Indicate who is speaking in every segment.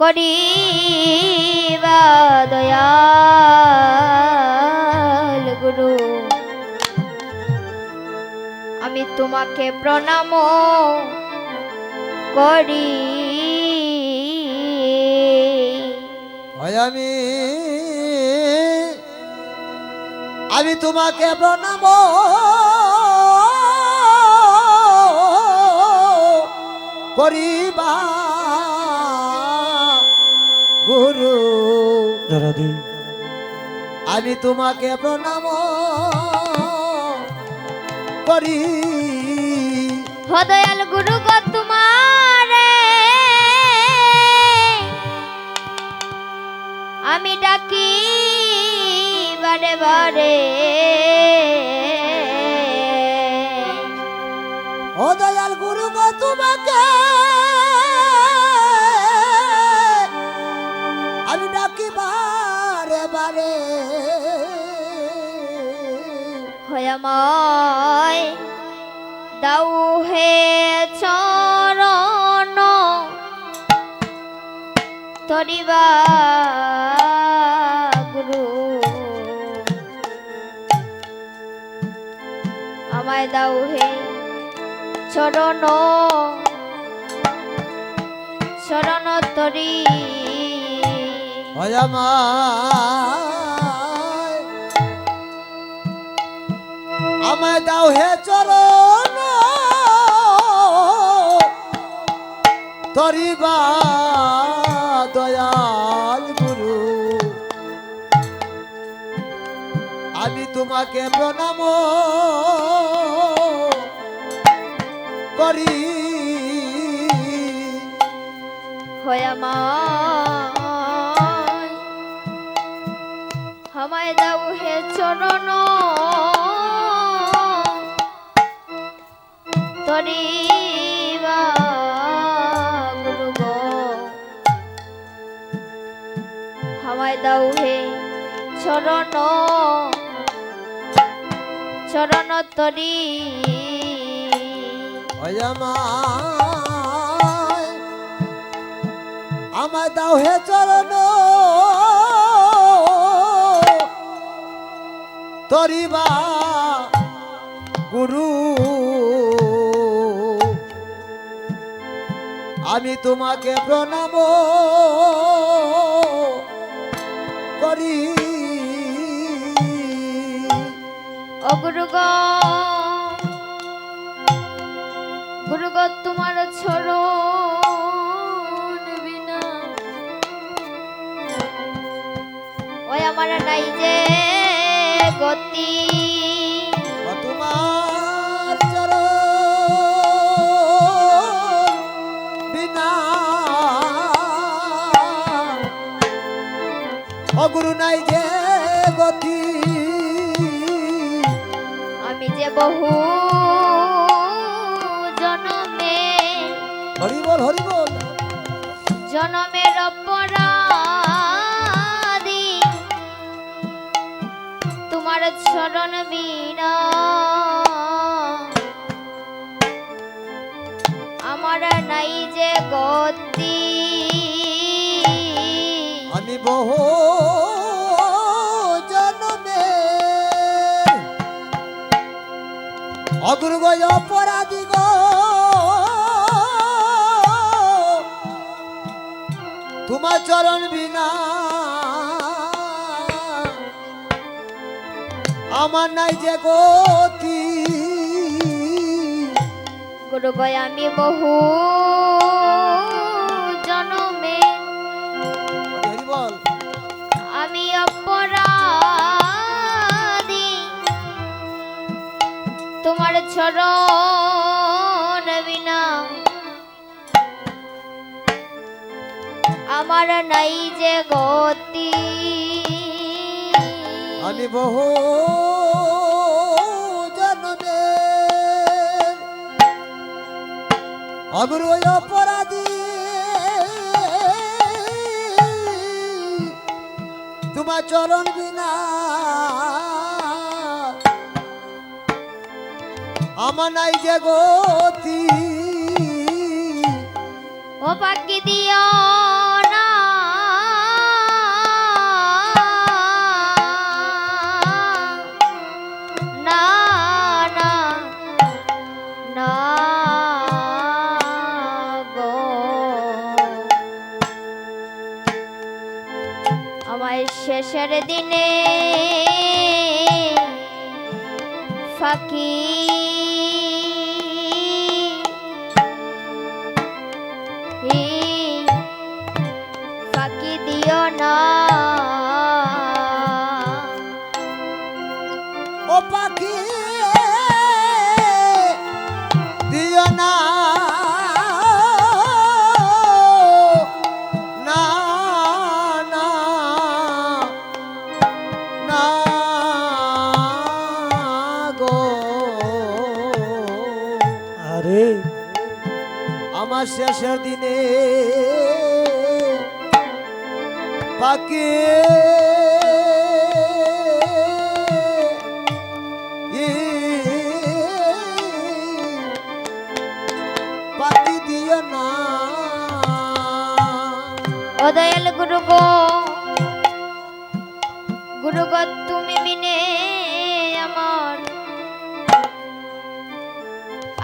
Speaker 1: করিবা দয়াল গুরু। আমি তোমাকে প্রণাম করি।
Speaker 2: আমি। আমি তোমাকে প্রণাম। করিবা গুরু।
Speaker 3: জরাদি
Speaker 2: আমি তোমাকে প্রণাম করি।
Speaker 1: হদয়াল দয়াল গুরু গো তোমার। আমি ডাকি বারে বারে। হয়াময় দাউ হে চরণ তরিবা গুরু। আমায় দাও হে চরণ শরণ তরি
Speaker 2: হয় আমায় দাও হে চরণ। তরিবা দয়াল গুরু। আমি তোমাকে প্রণাম করি।
Speaker 1: হয়ামায় হামায় দাও হে চরণ। তরিবা গুরু হামায় দাও হে চরণ চরণ তরি।
Speaker 2: আমায় দাও হে চরণ। তরিবা গুরু। আমি তোমাকে প্রণাম করি।
Speaker 1: অগুরুগ গুরুগ তোমার ছড় ওই আমার নাই যে গতি।
Speaker 2: অগুরু নাই যে গতি।
Speaker 1: আমি যে বহু জনমে
Speaker 2: হরিবল হরিবল।
Speaker 1: জনমের অপরাধী। তোমার চরণ বিনা আমার নাই যে গতি।
Speaker 2: আমি বহু অগুরু গয় অপরাধী গো। তোমার চরণ বিনা আমার নাই যে গতি।
Speaker 1: গুরুগয় আমি বহু আমার নাই যে গতি।
Speaker 2: আমি বহু জন্মে অগুরু অপরাধী। তোমার চরণ বিনা আমার নাই যে গতি।
Speaker 1: ও পাকি দিও শেষের দিনে ফাঁকি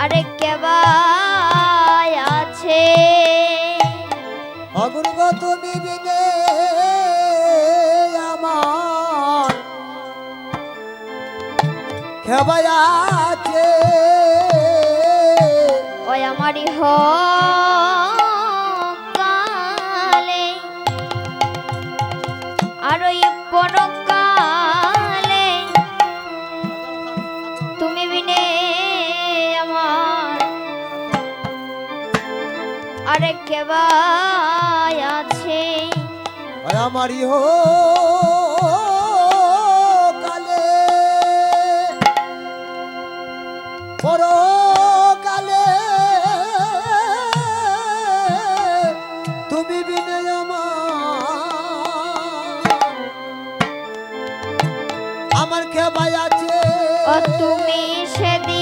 Speaker 3: আরে
Speaker 1: আছে।
Speaker 2: অগুরগ তুমি বিনে আমার খেবাই আছে।
Speaker 1: ওই আমারই হ আরে কেবাই আছে।
Speaker 2: আর আমারই হো কালে। পরকালে তুমি বিনে আমার। আমার খেবাই আছে।
Speaker 1: তুমি সেদিন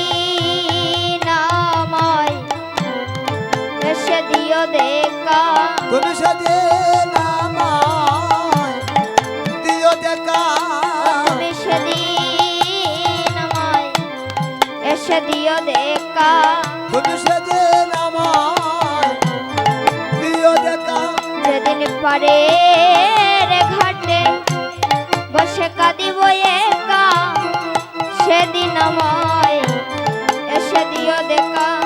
Speaker 1: এসে দিও দেখা।
Speaker 2: তুমি সেদিন আমার দিও দেখা।
Speaker 1: যেদিন পারে ঘাটে বসে কাঁদিব একা। সেদিন আমায় এসে দিও দেখা।